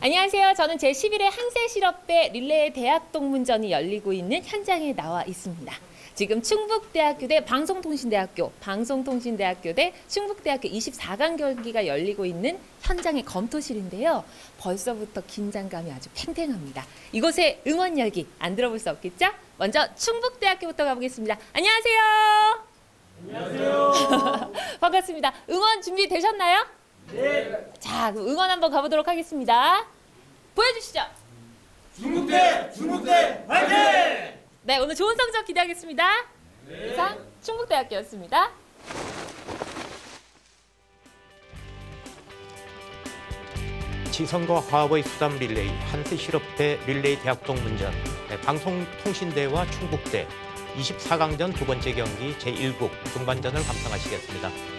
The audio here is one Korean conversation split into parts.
안녕하세요. 저는 제11회 항세실업배 릴레이 대학 동문전이 열리고 있는 현장에 나와 있습니다. 지금 충북대학교 대 방송통신대학교, 방송통신대학교 대 충북대학교 24강 경기가 열리고 있는 현장의 검토실인데요. 벌써부터 긴장감이 아주 팽팽합니다. 이곳의 응원 열기 안 들어볼 수 없겠죠? 먼저 충북대학교부터 가보겠습니다. 안녕하세요. 안녕하세요. 반갑습니다. 응원 준비되셨나요? 네. 자, 응원 한번 가보도록 하겠습니다. 보여주시죠. 중국대 중국대 화이팅! 네, 오늘 좋은 성적 기대하겠습니다. 이상 충북대학교였습니다. 지성과 화합의 수담 릴레이 한스 실업대 릴레이 대학 동 문전 네, 방송통신대와 충북대 24강전 두 번째 경기 제1국 중반전을 감상하시겠습니다.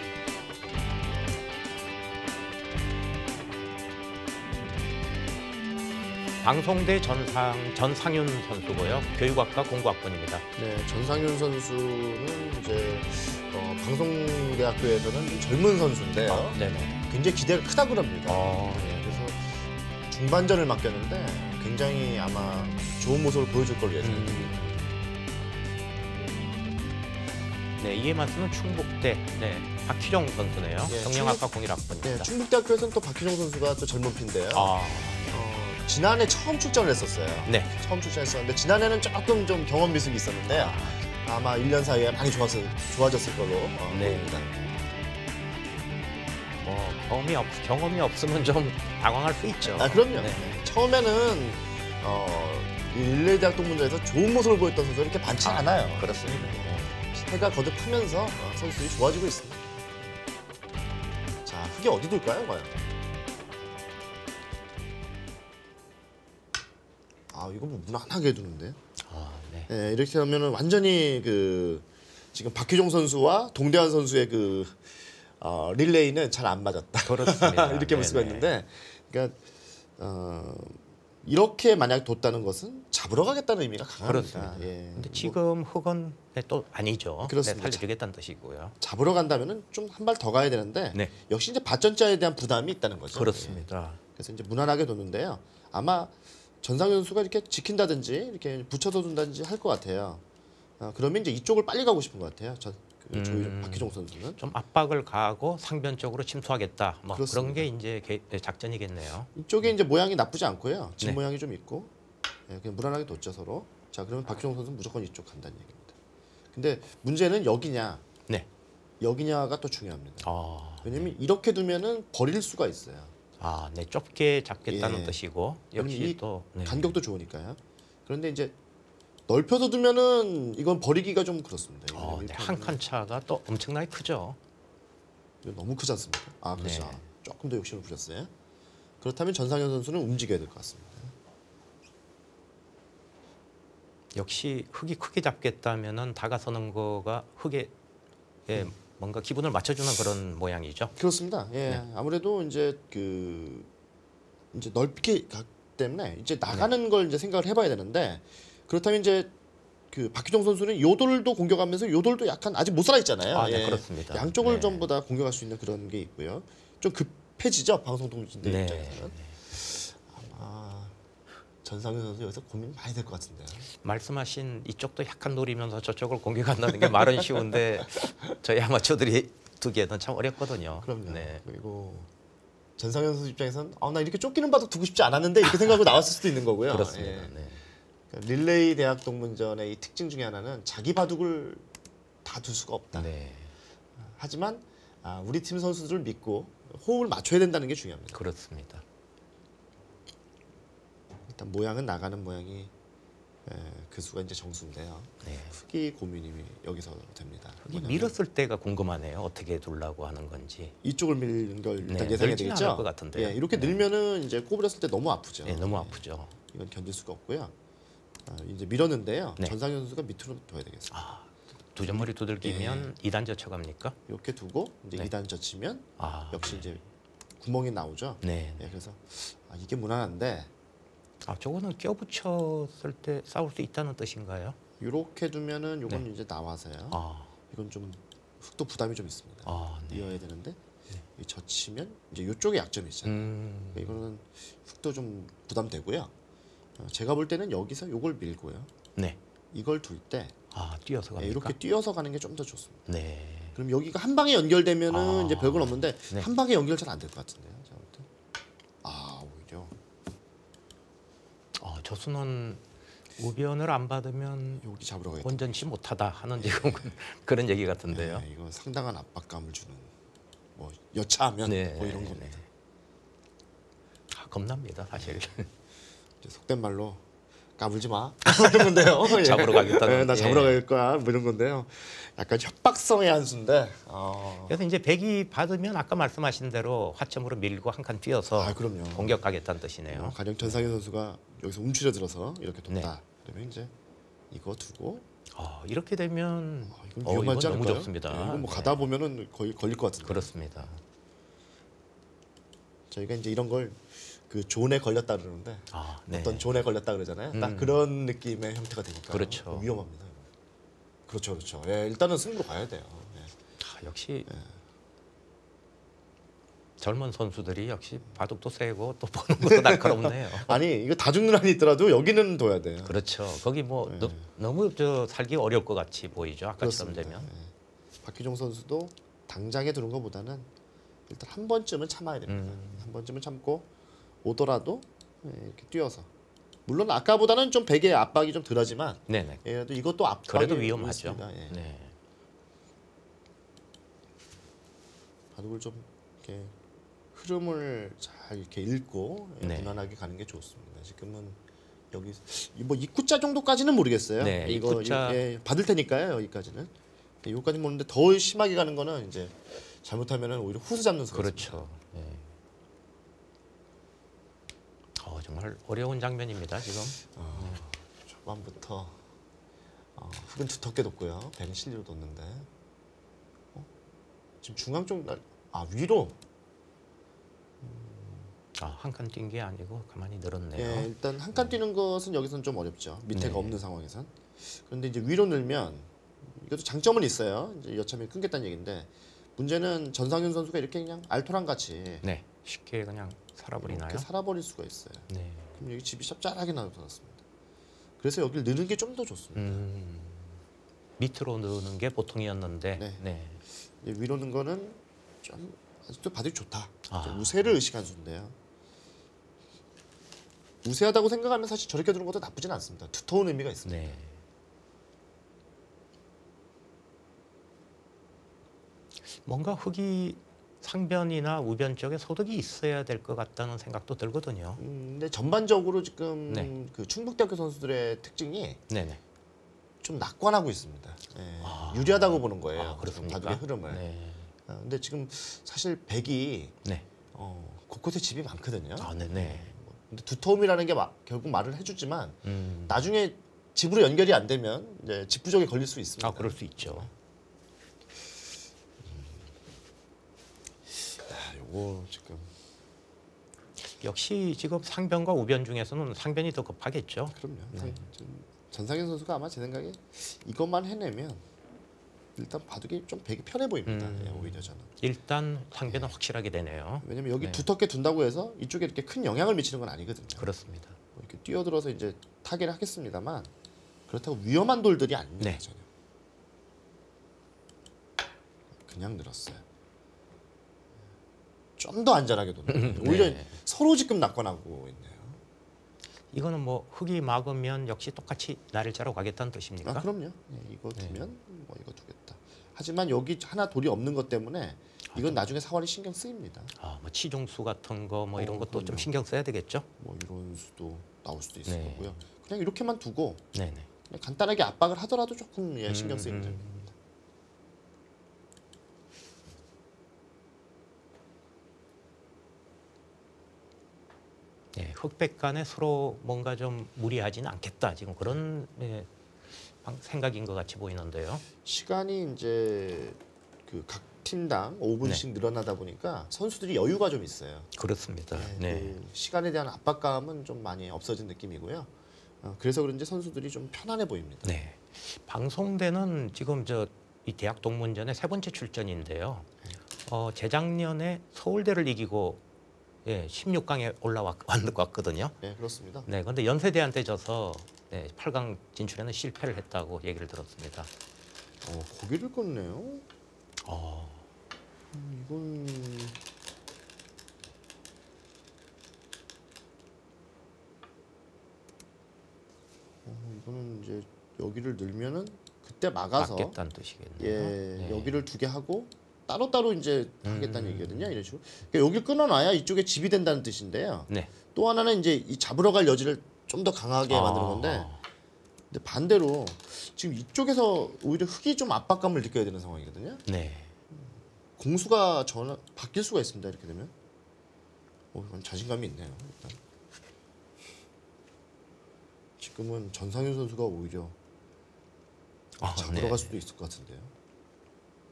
방송대 전상 전상윤 선수고요. 교육학과 공부학번입니다. 네, 전상윤 선수는 이제 어, 방송대학교에서는 젊은 선수인데요. 아, 네네. 굉장히 기대가 크다고 합니다. 어, 네, 그래서 중반전을 맡겼는데 굉장히 아마 좋은 모습을 보여줄 걸로 예상됩니다. 음. 네, 이에 맞서는 충북대 네, 박희정 선수네요. 예, 경영학과 충북- 공일학번입니다. 네, 충북대학교에서는 또 박희정 선수가 또 젊은 피인데요. 아, 어, 지난해 처음 출전을 했었어요. 네. 처음 출전했었는데 지난해는 조금 좀 경험 미숙이 있었는데 아마 1년 사이에 많이 좋아서, 좋아졌을 걸로 어, 네. 보입니다. 뭐 경험이 없 경험이 없으면 좀 당황할 수 있죠. 아 그럼요. 네. 처음에는 어, 이 릴레이 대학 동문전에서 좋은 모습을 보였던 선수가 이렇게 많지 아, 않아요. 그렇습니다. 네. 해가 거듭하면서 어, 선수들이 좋아지고 있습니다. 자, 흙이 어디 둘까요, 과연? 아, 이거 뭐 무난하게 두는데. 아, 네. 네, 이렇게 하면은 완전히 그 지금 박희종 선수와 동대환 선수의 그 어, 릴레이는 잘 안 맞았다. 그렇습니다. 이렇게 볼 수가. 있는데, 그러니까 어, 이렇게 만약 뒀다는 것은 잡으러 가겠다는 의미가 강합니다. 그렇습니다. 예. 근데 뭐 지금 흑은 네, 또 아니죠. 그렇습니다. 네, 살려주겠다는 뜻이고요. 잡으러 간다면은 좀 한 발 더 가야 되는데 네. 역시 이제 받전자에 대한 부담이 있다는 거죠. 예. 그렇습니다. 그래서 이제 무난하게 뒀는데요. 아마 전상현 선수가 이렇게 지킨다든지 이렇게 붙여서 둔다든지 할 것 같아요. 어, 그러면 이제 이쪽을 빨리 가고 싶은 것 같아요. 전, 그 음. 박희종 선수는 좀 압박을 가하고 상변적으로 침투하겠다. 뭐 그런 그렇습니다. 게 이제 개- 네, 작전이겠네요. 이쪽에 이제 모양이 나쁘지 않고요. 집 네. 모양이 좀 있고 예, 그냥 무난하게 뒀죠 서로. 자 그러면 박희종 선수는 무조건 이쪽 간다는 얘기입니다. 근데 문제는 여기냐 네. 여기냐가 또 중요합니다. 아, 왜냐면 이렇게 두면은 버릴 수가 있어요. 아, 네, 좁게 잡겠다는 예. 뜻이고 역시 이또 네. 간격도 좋으니까요. 그런데 이제 넓혀서 두면은 이건 버리기가 좀 그렇습니다. 어, 네, 이렇게 한 하면은 칸 차가 또 엄청나게 크죠. 너무 크지 않습니까? 아 그렇죠. 네. 조금 더 욕심을 부렸어요. 그렇다면 전상현 선수는 움직여야 될 것 같습니다. 역시 흙이 크게 잡겠다면은 다가서는 거가 흙에 예, 뭔가 기분을 맞춰주는 그런 모양이죠. 그렇습니다. 예, 네. 아무래도 이제 그 이제 넓게 가기 때문에 이제 나가는 네. 걸 이제 생각을 해봐야 되는데 그렇다면 이제 그 박희종 선수는 요돌도 공격하면서 요돌도 약간 아직 못 살아 있잖아요. 아, 네, 그렇습니다. 양쪽을 네. 전부 다 공격할 수 있는 그런 게 있고요. 좀 급해지죠 방송 통신대 네. 입장에서는. 아 전상현 선수 여기서 고민 많이 될 것 같은데요. 말씀하신 이쪽도 약간 노리면서 저쪽을 공격한다는 게 말은 쉬운데 저희 아마추어들이 두기에는 참 어렵거든요. 그럼요. 네. 그리고 전상현 선수 입장에서는 아, 나 이렇게 쫓기는 바도 두고 싶지 않았는데 이렇게 생각하고 나왔을 수도 있는 거고요. 그렇습니다. 예. 네. 그러니까 릴레이 대학 동문전의 이 특징 중에 하나는 자기 바둑을 다 둘 수가 없다. 네. 하지만 아, 우리 팀 선수들을 믿고 호흡을 맞춰야 된다는 게 중요합니다. 그렇습니다. 일단 모양은 나가는 모양이 에, 그 수가 이제 정수인데요. 네. 흙이 고민이 여기서 됩니다. 밀었을 때가 궁금하네요. 어떻게 둘라고 하는 건지. 이쪽을 밀는 걸 일단 네, 예상해야 되겠죠. 것 같은데요. 예, 이렇게 네. 늘면은 이제 꼬부렸을 때 너무 아프죠. 네, 너무 예, 아프죠. 이건 견딜 수가 없고요. 아, 이제 밀었는데요. 네. 전상현 선수가 밑으로 둬야 되겠습니다. 아, 두 점머리 두들기면 이단 젖혀갑니까? 이렇게 두고 이제 네. 이 2단 젖히면 아, 역시 이제 구멍이 나오죠. 네. 예, 그래서 아, 이게 무난한데 아, 저거는 껴붙였을 때 싸울 수 있다는 뜻인가요? 이렇게 두면은 요건 네. 이제 나와서요. 아, 이건 좀 흙도 부담이 좀 있습니다. 아, 네. 이어야 되는데 이 젖히면 이제 이쪽에 약점이 있잖아요. 음. 이거는 훅도 좀 부담되고요. 어, 제가 볼 때는 여기서 이걸 밀고요. 네. 이걸 둘 때 아, 뛰어서 갑니까? 이렇게 뛰어서 가는 게 좀 더 좋습니다. 네. 그럼 여기가 한 방에 연결되면은 아. 이제 별건 없는데 네. 한 방에 연결 잘 안 될 것 같은데요. 제가 볼 때. 아 오히려 어, 조수는 우변을 안 받으면 여기 잡으러 가야 돼. 원전치 못하다 하는 지금 그런 얘기 같은데요. 네, 이거 상당한 압박감을 주는 뭐 여차하면 네. 뭐 이런 겁니다. 아, 겁납니다, 사실. 이제 속된 말로 까불지 마 이런 건데요. 예. 잡으러 가겠다는. 네, 나 잡으러 예. 갈 거야 뭐 이런 건데요. 약간 협박성의 한 수인데. 어. 그래서 이제 백이 받으면 아까 말씀하신 대로 화점으로 밀고 한 칸 뛰어서 아 그럼요. 공격하겠다는 뜻이네요. 어, 가령 전상현 선수가 여기서 움츠려 들어서 이렇게 네. 돕다. 그러면 이제 이거 두고 어, 이렇게 되면 아, 이건 어, 위험하지 이건 너무? 좋습니다. 네, 이건 뭐 네. 가다 보면은 거의 걸릴 것 같은데. 그렇습니다. 저희가 이제 이런 걸 그 존에 걸렸다 그러는데 아, 네. 어떤 존에 걸렸다 그러잖아요. 딱 음. 그런 느낌의 형태가 되니까 그렇죠. 위험합니다. 그렇죠, 그렇죠. 예, 일단은 승부로 가야 돼요. 예. 아, 역시 젊은 선수들이 역시 바둑도 세고 또 보는 것도 날카롭네요. 아니 이거 다 죽는 한이 있더라도 여기는 둬야 돼요. 그렇죠. 거기 뭐 네. 너, 너무 저 살기 어려울 것 같이 보이죠. 아까처럼. 되면. 예. 박희종 선수도 당장에 두는 것보다는 일단 한 번쯤은 참아야 됩니다. 음. 한 번쯤은 참고 오더라도 예, 이렇게 뛰어서 물론 아까보다는 좀 베개의 압박이 좀 덜하지만 네네. 예, 또 이것도 압박이 그래도 위험하죠. 예. 네. 바둑을 좀 이렇게 흐름을 잘 이렇게 읽고 예, 네. 무난하게 가는 게 좋습니다. 지금은 여기 이뭐 입구자 정도까지는 모르겠어요. 네, 이거 입구자. 예, 받을 테니까요 여기까지는. 네, 여기까지 모르는데 더 심하게 가는 거는 이제 잘못하면은 오히려 후수 잡는 있습니다. 그렇죠. 네. 어, 정말 어려운 장면입니다. 지금. 초반부터 어, 흙은 두텁게 뒀고요. 배는 실리로 뒀는데 어? 지금 중앙 쪽 날, 아 위로 아, 한 칸 뛴 게 아니고 가만히 늘었네요. 예, 일단 한 칸 뛰는 것은 여기서는 좀 어렵죠. 밑에가 네. 없는 상황에선. 그런데 이제 위로 늘면 이것도 장점은 있어요. 이제 여차하면 끊겠다는 얘기인데 문제는 전상현 선수가 이렇게 그냥 알토란 같이 네. 쉽게 그냥 살아버리나요? 이렇게 살아버릴 수가 있어요. 네. 그럼 여기 집이 짭짤하게 나타났습니다. 그래서 여기를 느는 게 좀 더 좋습니다. 음. 밑으로 넣는 게 보통이었는데. 네. 네. 위로 는 거는 좀 아직도 바둑이 좋다. 아. 좀 우세를 의식한 수인데요. 우세하다고 생각하면 사실 저렇게 두는 것도 나쁘진 않습니다. 두터운 의미가 있습니다. 네. 뭔가 흙이 상변이나 우변 쪽에 소득이 있어야 될 것 같다는 생각도 들거든요. 음, 근데 전반적으로 지금 네. 그 충북대학교 선수들의 특징이 네네. 좀 낙관하고 있습니다. 예, 아. 유리하다고 보는 거예요. 아, 그렇습니까? 바둑의 흐름을. 네. 어, 근데 지금 사실 백이 네. 어, 곳곳에 집이 많거든요. 아, 네네. 근데 두터움이라는 게 마- 결국 말을 해주지만 음. 나중에 집으로 연결이 안 되면 이제 집 부족에 걸릴 수 있습니다. 아, 그럴 수 있죠. 아, 요거 지금 역시 지금 상변과 우변 중에서는 상변이 더 급하겠죠. 그럼요. 네. 상- 지금 전상현 선수가 아마 제 생각에 이것만 해내면 일단 바둑이 좀 백이 편해 보입니다. 음. 예, 오히려 저는. 일단 상변은 확실하게 되네요. 왜냐면 여기 네. 두텁게 둔다고 해서 이쪽에 이렇게 큰 영향을 미치는 건 아니거든요. 그렇습니다. 뭐 이렇게 뛰어들어서 이제 타개를 하겠습니다만 그렇다고 위험한 돌들이 아닙니다. 네. 전혀. 그냥 늘었어요. 좀 더 안전하게 도는 오히려 네. 서로 지금 낙관하고 있네요. 이거는 뭐 흙이 막으면 역시 똑같이 나를 자러 가겠다는 뜻입니까? 아 그럼요. 네, 이거 네. 두면 뭐 이거 두겠다. 하지만 여기 하나 돌이 없는 것 때문에 이건 나중에 사활이 신경 쓰입니다. 아, 뭐 치종수 같은 거 뭐 이런 어, 것도 좀 그럼요. 신경 써야 되겠죠? 뭐 이런 수도 나올 수도 있을 네. 거고요. 그냥 이렇게만 두고. 그냥 간단하게 압박을 하더라도 조금 예, 신경 음, 쓰입니다. 음. 예, 흑백 간에 서로 뭔가 좀 무리하지는 않겠다. 지금 그런 예, 방- 생각인 것 같이 보이는데요. 시간이 이제 그 각 팀당 네. 5분씩 늘어나다 보니까 선수들이 여유가 좀 있어요. 그렇습니다. 네, 네. 그 시간에 대한 압박감은 좀 많이 없어진 느낌이고요. 어, 그래서 그런지 선수들이 좀 편안해 보입니다. 네. 방송대는 지금 저 이 대학 동문전의 세 번째 출전인데요. 어, 재작년에 서울대를 이기고 예, 16강에 올라왔거든요. 네, 그렇습니다. 네, 근데 연세대한테 져서 네, 8강 진출에는 실패를 했다고 얘기를 들었습니다. 어, 고기를 껐네요. 어, 음, 이건 어, 이거는 이제 여기를 늘면은 그때 막아서 맞겠다는 뜻이겠네요. 예 네. 여기를 두 개 하고 따로 따로 이제 하겠다는 음. 얘기거든요. 이런 식으로 그러니까 여기를 끊어놔야 이쪽에 집이 된다는 뜻인데요. 네. 또 하나는 이제 이 잡으러 갈 여지를 좀 더 강하게 만드는 건데 아, 근데 반대로 지금 이쪽에서 오히려 흙이 좀 압박감을 느껴야 되는 상황이거든요. 네. 공수가 전화 바뀔 수가 있습니다. 이렇게 되면. 오, 이건 자신감이 있네요. 일단. 지금은 전상윤 선수가 오히려 아, 잡으러 네. 갈 수도 있을 것 같은데요.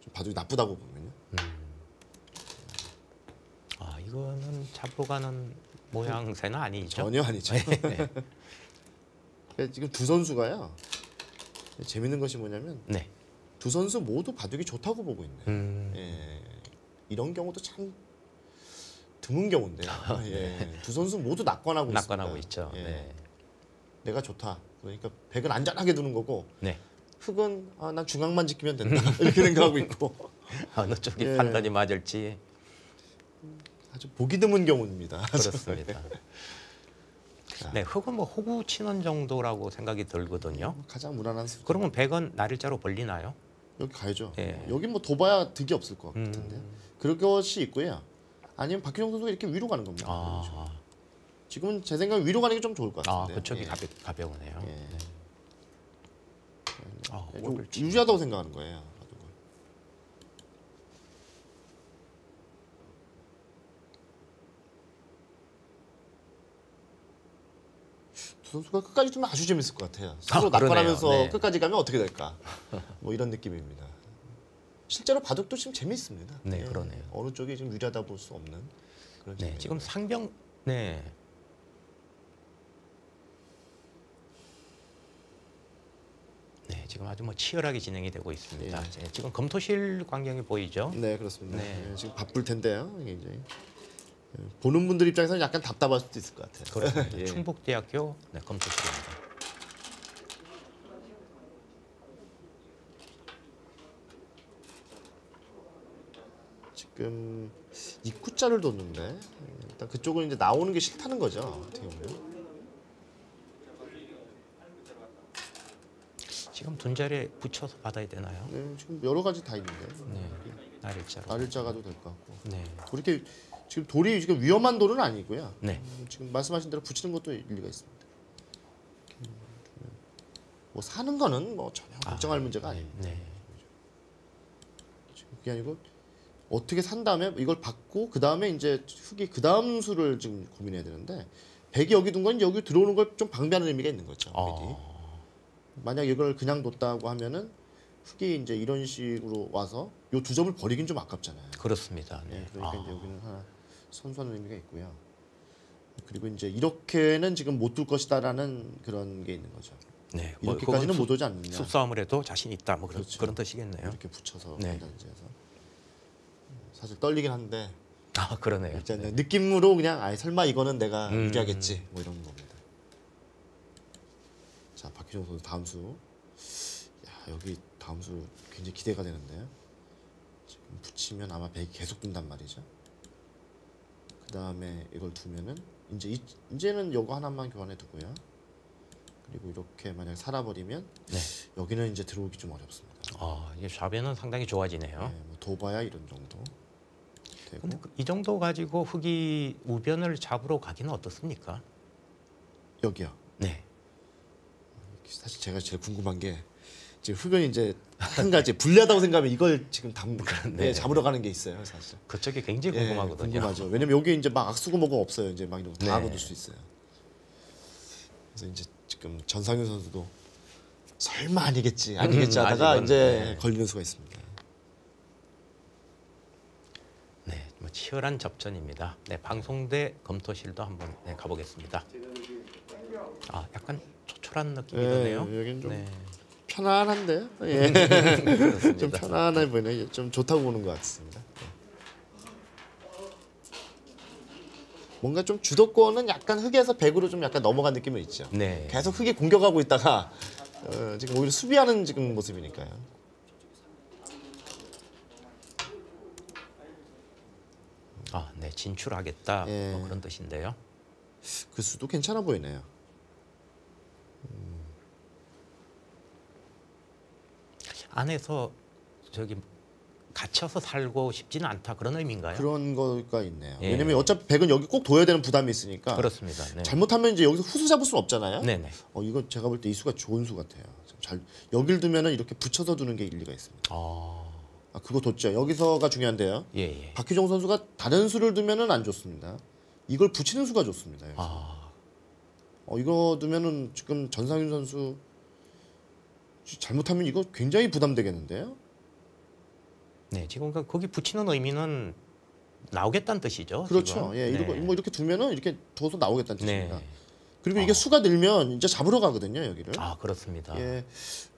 좀 바둑이 나쁘다고 보면요. 아, 이거는 잡으러 가는 모양새는 아니죠. 전혀 아니죠. 네. 그러니까 지금 두 선수가요. 재밌는 것이 뭐냐면 네. 두 선수 모두 바둑이 좋다고 보고 있네요. 음, 예, 이런 경우도 참 드문 경우인데요. 예, 두 선수 모두 낙관하고 네. 낙관하고 있습니다. 있죠. 예, 네. 내가 좋다. 그러니까 백은 안전하게 두는 거고 네. 흑은 아, 난 중앙만 지키면 된다 이렇게 생각하고 있고 어느 쪽이 예. 판단이 맞을지 아주 보기 드문 경우입니다. 그렇습니다. 네, 흑은 뭐 호구 치는 정도라고 생각이 들거든요. 가장 무난한 수. 그러면 백은 날일자로 벌리나요? 여기 가야죠. 예. 여기 뭐 도봐야 득이 없을 것 음. 같은데 그럴 것이 있고요. 아니면 박희정 선수가 이렇게 위로 가는 겁니다. 아, 지금은 제 생각에 위로 가는 게 좀 좋을 것아 같은데. 그쪽이 예. 가벼, 가벼우네요. 예. 네. 아, 좀 유리하다고 생각하는 거예요. 두 선수가 끝까지 두면 아주 재밌을 것 같아요. 서로 그러네요. 낙관하면서 네. 끝까지 가면 어떻게 될까? 뭐 이런 느낌입니다. 실제로 바둑도 지금 재밌습니다. 네, 그러네요. 어느 쪽이 지금 유리하다 볼 수 없는 그런 네. 지금 상병 네. 네, 지금 아주 뭐 치열하게 진행이 되고 있습니다. 예. 이제 지금 검토실 광경이 보이죠? 네 그렇습니다. 네. 네, 지금 바쁠 텐데요. 이제 예, 보는 분들 입장에서는 약간 답답할 수도 있을 것 같아요. 그렇습니다. 예. 충북대학교 네, 검토실입니다. 지금 입구자를 뒀는데 예, 일단 그쪽은 이제 나오는 게 싫다는 거죠. 어떻게 보면. 지금 둔자리에 붙여서 받아야 되나요? 네, 지금 여러 가지 다 있는데 네, 날일자로. 날일자 가 도 될 것 같고 네, 그렇게 지금 돌이 지금 위험한 돌은 아니고요. 네, 음, 지금 말씀하신 대로 붙이는 것도 일리가 있습니다. 두면 뭐 사는 거는 뭐 전혀 걱정할 문제가 아닙니다. 네, 지금 그게 아니고 어떻게 산 다음에 이걸 받고 그 다음에 이제 흙이 그 다음 수를 지금 고민해야 되는데 백이 여기 둔 건 여기 들어오는 걸 좀 방비하는 의미가 있는 거죠. 미리. 어, 만약 이걸 그냥 뒀다고 하면은 흙이 이제 이런 식으로 와서 요 두 점을 버리긴 좀 아깝잖아요. 그렇습니다. 네, 네. 그러니까 아, 이제 여기는 하나 선수하는 의미가 있고요. 그리고 이제 이렇게는 지금 못 둘 것이다라는 그런 게 있는 거죠. 네, 뭐 이렇게까지는 그건 못 오지 않느냐. 숲, 숲싸움을 해도 자신 있다. 뭐 그런, 그렇죠. 그런 뜻이겠네요. 이렇게 붙여서 네. 해서 사실 떨리긴 한데 아, 그러네요. 일단 느낌으로 그냥 아 설마 이거는 내가 음. 유리하겠지 뭐 이런 겁니다. 자 박희정 선수 다음 수. 야 여기 다음 수 굉장히 기대가 되는데요. 지금 붙이면 아마 백이 계속 둔단 말이죠. 그 다음에 이걸 두면은 이제 이, 이제는 요거 하나만 교환해 두고요. 그리고 이렇게 만약 살아버리면 네. 여기는 이제 들어오기 좀 어렵습니다. 아, 이게 좌변은 상당히 좋아지네요. 네, 뭐 도봐야 이런 정도 되고 근데 그 이 정도 가지고 흑이 우변을 잡으러 가기는 어떻습니까? 여기요. 네. 사실 제가 제일 궁금한 게 지금 흑은 이제 한 가지 불리하다고 생각하면 이걸 지금 담 네, 잡으러 가는 게 있어요 사실. 그쪽이 굉장히 예, 궁금하거든요. 궁금하죠. 왜냐면 여기 이제 막 악수고 뭐고 없어요. 이제 막 이런 거다 네. 하고 둘수 있어요. 그래서 이제 지금 전상윤 선수도 설마 아니겠지 아니겠지 음, 하다가 아직은, 이제 네. 걸리는 수가 있습니다. 네, 뭐 치열한 접전입니다. 네, 방송대 검토실도 한번 네, 가보겠습니다. 아, 약간 초촐한 느낌이 예, 네, 드네요. 여기는 좀 네. 편안한데 예. 네, 좀 편안해 보이네. 좀 좋다고 보는 것 같습니다. 네. 뭔가 좀 주도권은 약간 흑에서 백으로 좀 약간 넘어간 느낌은 있죠. 네. 계속 흑이 공격하고 있다가 어, 지금 오히려 수비하는 지금 모습이니까요. 아, 네 진출하겠다 예. 뭐 그런 뜻인데요. 그 수도 괜찮아 보이네요. 안에서 저기 갇혀서 살고 싶지는 않다 그런 의미인가요? 그런 거가 있네요. 예. 왜냐면 어차피 백은 여기 꼭 둬야 되는 부담이 있으니까 그렇습니다. 네. 잘못하면 이제 여기서 후수 잡을 수는 없잖아요. 네네. 어 이거 제가 볼 때 이 수가 좋은 수 같아요. 잘 여길 두면은 이렇게 붙여서 두는 게 일리가 있습니다. 아, 아 그거 뒀죠. 여기서가 중요한데요. 예, 예. 박희종 선수가 다른 수를 두면은 안 좋습니다. 이걸 붙이는 수가 좋습니다. 여기서. 아, 어 이거 두면은 지금 전상윤 선수 잘못하면 이거 굉장히 부담되겠는데요. 네. 지금 그- 거기 붙이는 의미는 나오겠다는 뜻이죠. 그렇죠. 지금. 예, 네. 이렇게 뭐 이렇게 두면은 이렇게 둬서 나오겠다는 뜻입니다. 네. 그리고 이게 수가 늘면 이제 잡으러 가거든요, 여기를. 아, 그렇습니다. 예,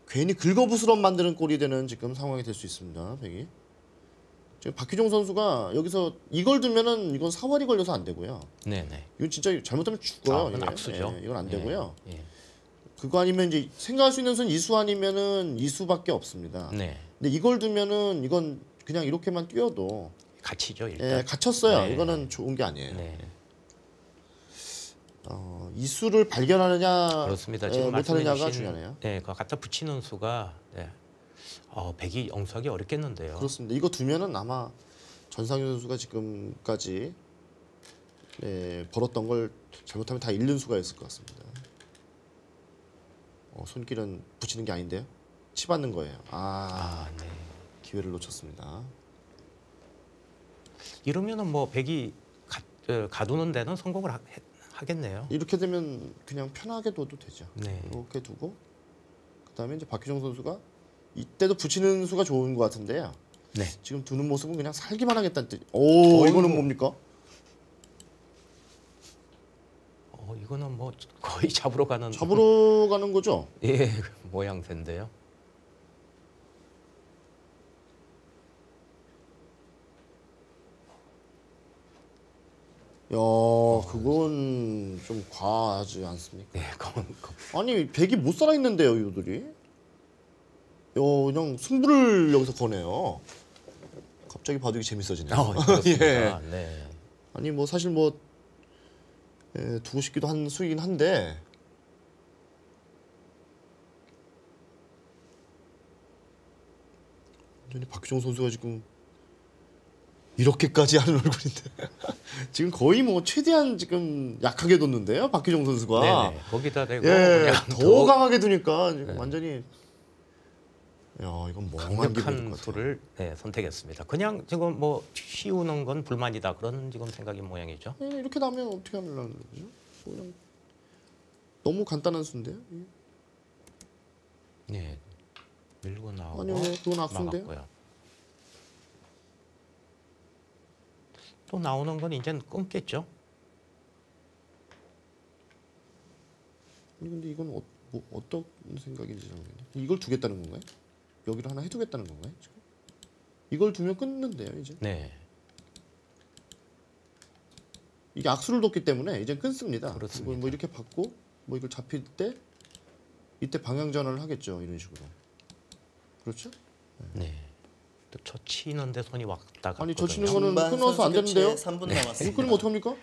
괜히 긁어부스럼 만드는 꼴이 되는 지금 상황이 될 수 있습니다, 백이. 지금 박희종 선수가 여기서 이걸 두면은 이건 사활이 걸려서 안 되고요. 네, 네. 이건 진짜 잘못하면 죽어요. 아, 이게. 악수죠. 예, 이건 안 예, 되고요. 예. 그거 아니면 이제 생각할 수 있는 수는 이수 아니면은 이수밖에 없습니다. 네. 근데 이걸 두면은 이건 그냥 이렇게만 뛰어도 갇히죠, 일단. 예, 갇혔어요. 네. 이거는 좋은 게 아니에요. 네. 어, 이수를 발견하느냐 그렇습니다. 예, 지금 못하느냐가 말씀해 주신 중요하네요. 네, 그 갖다 붙이는 수가 네. 어, 백이 영수하기 어렵겠는데요. 그렇습니다. 이거 두면은 아마 전상윤 선수가 지금까지 네, 벌었던 걸 잘못하면 다 잃는 수가 있을 것 같습니다. 어, 손길은 붙이는 게 아닌데요. 치받는 거예요. 아, 아, 네. 기회를 놓쳤습니다. 이러면은 뭐 백이 가, 어, 가두는 데는 성공을 하, 해- 하겠네요. 이렇게 되면 그냥 편하게 둬도 되죠. 네. 이렇게 두고 그다음에 이제 박희정 선수가 이때도 붙이는 수가 좋은 것 같은데요. 네. 지금 두는 모습은 그냥 살기만 하겠다는 뜻. 오, 어이구. 이거는 뭡니까? 어, 이거는 뭐 거의 잡으러 가는 잡으러 가는 거죠? 예, 모양새인데요. 야, 그건 좀 과하지 않습니까? 네, 그건 그- 아니, 백이 못 살아 있는데요, 이들이. 야, 그냥 승부를 여기서 거네요. 갑자기 이게 재밌어지네요. 어. 예. 네. 아니 뭐 사실 뭐 예, 두고 싶기도 한 수이긴 한데 완전히 박희종 선수가 지금 이렇게까지 하는 얼굴인데 지금 거의 뭐 최대한 지금 약하게 뒀는데요 박희종 선수가 네, 네. 거기다 대고 예, 더, 더 강하게 두니까 네. 완전히 야 이건 강력한. 수를 네, 선택했습니다. 그냥 지금 뭐 씌우는 건 불만이다 그런 지금 생각인 모양이죠. 예, 이렇게 나면 어떻게 하려는 거죠? 뭐 그냥 너무 간단한 수인데요. 예. 네. 밀고 나오고 아니요, 네, 그건 악수인데요. 막았고요. 또 나오는 건 이제 끊겠죠. 근데 이건 어, 뭐 어떤 생각인지 잘 모르겠네. 이걸 두겠다는 건가요? 여기를 하나 해두겠다는 건가요? 지금? 이걸 두면 끊는데요 이제. 네. 이게 악수를 뒀기 때문에 이제 끊습니다. 그렇습니다. 뭐, 뭐 이렇게 받고 뭐 이걸 잡힐 때 이때 방향 전환을 하겠죠 이런 식으로. 그렇죠? 네. 또저 치는데 손이 왔다 갔거든요. 아니, 저 치는 거는 끊어서 안 되는데요? 교체 3분 이거 남았습니다. 끊으면 어떡합니까?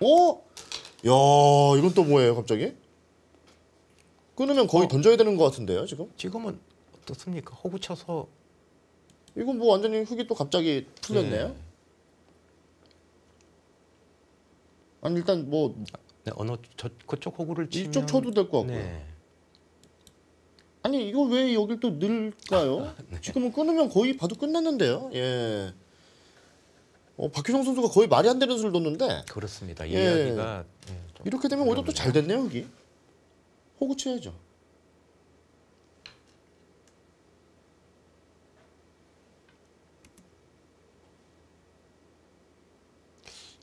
어? 야 이건 또 뭐예요 갑자기? 끊으면 거의 어. 던져야 되는 것 같은데요 지금? 지금은 어떻습니까? 호구 쳐서 이건 뭐 완전히 흙이 또 갑자기 풀렸네요. 네. 아니 일단 뭐 네, 어느 저 그쪽 호구를 치면 이쪽 쳐도 될 것 같고요. 네. 아니 이거 왜 여길 또 늘까요? 네. 지금은 끊으면 거의 봐도 끝났는데요. 예. 어, 박효정 선수가 거의 말이 안 되는 수를 뒀는데 그렇습니다. 예. 이야기가 네, 좀 이렇게 되면 오히려 또 잘 됐네요 흙이. 호구 쳐야죠.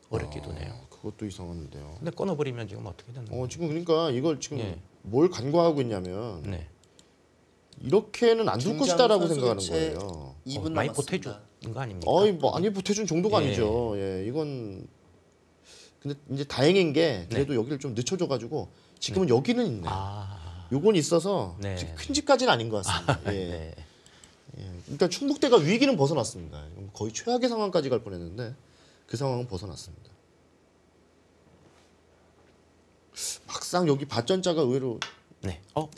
어렵기도 해요. 아, 그것도 이상한데요. 근데 끊어버리면 지금 어떻게 되는 거예요? 어 지금 그러니까 이걸 지금 예. 뭘 간과하고 있냐면 네. 이렇게는 안 둘 것이다라고 생각하는 거예요. 2분 어, 많이 남았습니다. 보태주 거 아닙니까? 어이 뭐 아니 보태준 정도가 예. 아니죠. 예, 이건 근데 이제 다행인 게 그래도 여기를 좀 늦춰줘가지고 지금은 여기는 있네. 요 아, 요건 있어서 네. 큰 집까지는 아닌 것 같습니다. 예. 네. 예. 일단 충북대가 위기는 벗어났습니다. 거의 최악의 상황까지 갈 뻔했는데 그 상황은 벗어났습니다. 막상 여기 밭전자가 의외로 네. 어.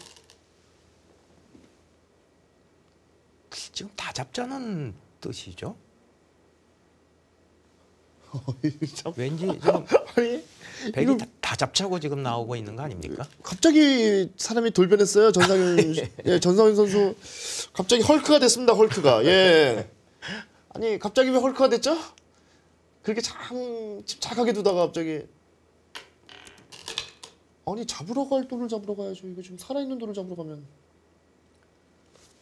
지금 다 잡자는 뜻이죠? 참 왠지 지금 아니 백이 이거- 다, 다 잡자고 지금 나오고 있는 거 아닙니까? 갑자기 사람이 돌변했어요. 전상윤 씨- 예, 전상윤 선수 갑자기 헐크가 됐습니다. 헐크가 예. 아니 갑자기 왜 헐크가 됐죠? 그렇게 참 침착하게 두다가 갑자기 아니 잡으러 갈 돌을 잡으러 가야죠. 이거 지금 살아있는 돌을 잡으러 가면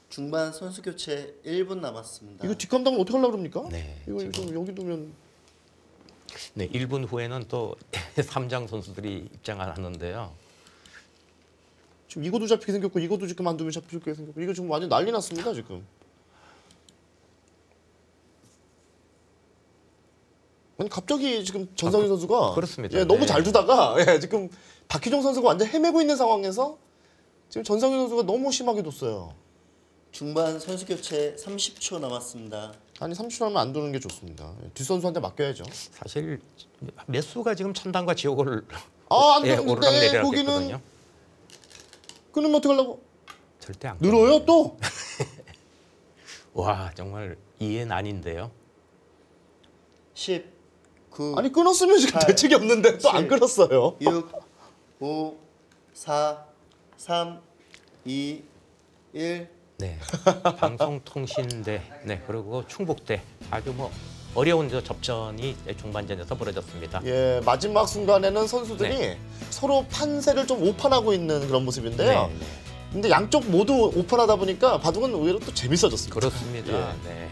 중반 선수 교체 1분 남았습니다. 이거 뒷감당은 어떻게 하려고 그럽니까? 네, 이거 지금- 좀 여기 두면 네, 1분 후에는 또 삼장 선수들이 입장을 하는데요. 지금 이거도 잡히게 생겼고 이것도 지금 안 두면 잡히게 생겼고 이거 지금 완전 난리 났습니다 지금. 아니 갑자기 지금 전상윤 선수가 그렇습니다. 예, 너무 네. 잘 두다가 예, 지금 박희종 선수가 완전 헤매고 있는 상황에서 지금 전상윤 선수가 너무 심하게 뒀어요. 중반 선수 교체 30초 남았습니다. 아니 30초 하면 안 두는 게 좋습니다. 예, 뒷 선수한테 맡겨야죠. 사실 몇 수가 지금 천당과 지옥을 아, 안 예, 되는데, 거기는- 했거든요. 끊으면 어떻게 하려고? 절대 안. 늘어요 또? 와 정말 이해는 아닌데요. 10, 9, 아니 끊었으면 지금 팔, 대책이 없는데 또안 칠. 끊었어요. 6, 5, 4, 3, 2, 1. 네, 방송통신대, 네 그리고 충북대 아주 뭐 어려운 저 접전이 중반전에서 벌어졌습니다. 예, 마지막 순간에는 선수들이 네. 서로 판세를 좀 오판하고 있는 그런 모습인데요. 네, 네. 근데 양쪽 모두 오판하다 보니까 바둑은 의외로 또 재밌어졌습니다. 그렇습니다. 예. 네.